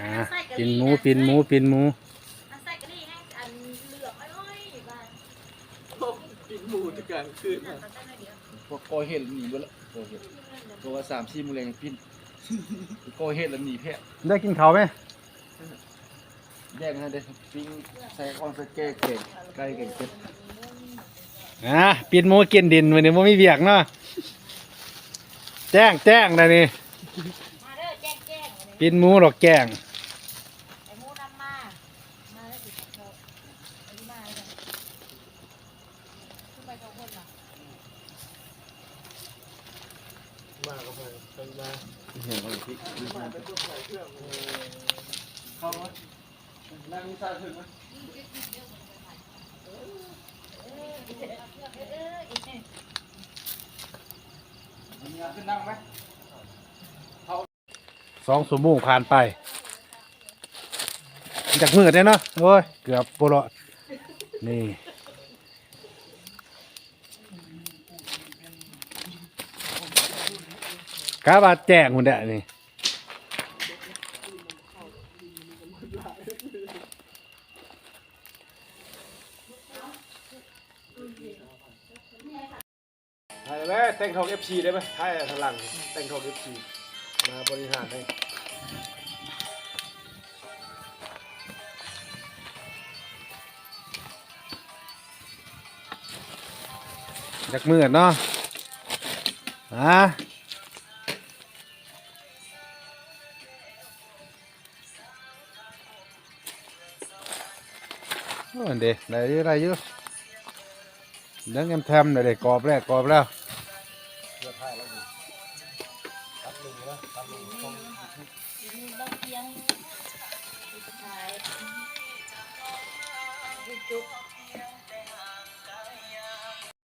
อ่าปินหมูปินหมูปินหมูอันใส่กะหรี่ให้อันเหลืองอ้อยๆบ้านกินหมูทุกกลางคืนนั่นตัดได้หน่อยเดียวพวกก่อเหตุหนีไปแล้วก่อเหตุตัวว่าสามสี่โมงแรงปิ้นก่อเหตุแล้วหนีแพะได้กินข้าวไหมแยกกันได้ปิ้งใส่ก้อนใส่แก้เก่งไก่เก่งเป็ดอ่าปินหมูกินดินวันนี้มันไม่เบียกเนาะแจ้งแจ้งนะนี่ มาเด้อแจ้งแจ้งอันนี้ปินหมูหรอกแจ้งไอ้หมูนำมา มาแล้วสิเขาอันนี้มาแล้วกันขึ้นไปสองคนเหรอมาก็ไปไปมาเห็นอะไรพี่เขานั่งซาถึงไหมเออเอออีกหนึ่งมีงานขึ้นนั่งไหม สองสมงผ่านไปจากมืดเลยเนาะโอ้ยเกือบโปรดนี่กาบาแจ้งหุ่นเด้นี่ถ่ายไหมแต่งทองเอฟซีได้ไหมถ่ายทางหลังแต่งทองเอฟซี มาบริหารให้จากมืดเนาะอะโอ้เด็ดได้อยู่ได้อยู่เดี๋ยวแอมแทมเดี๋ยวได้กรอบแล้วกรอบแล้ว เพื่อถ่ายแล้วนี่ตัดลุงนะตัดลุงต้องอีกหนึ่งต้องเพียงสุดท้ายจุ๊บ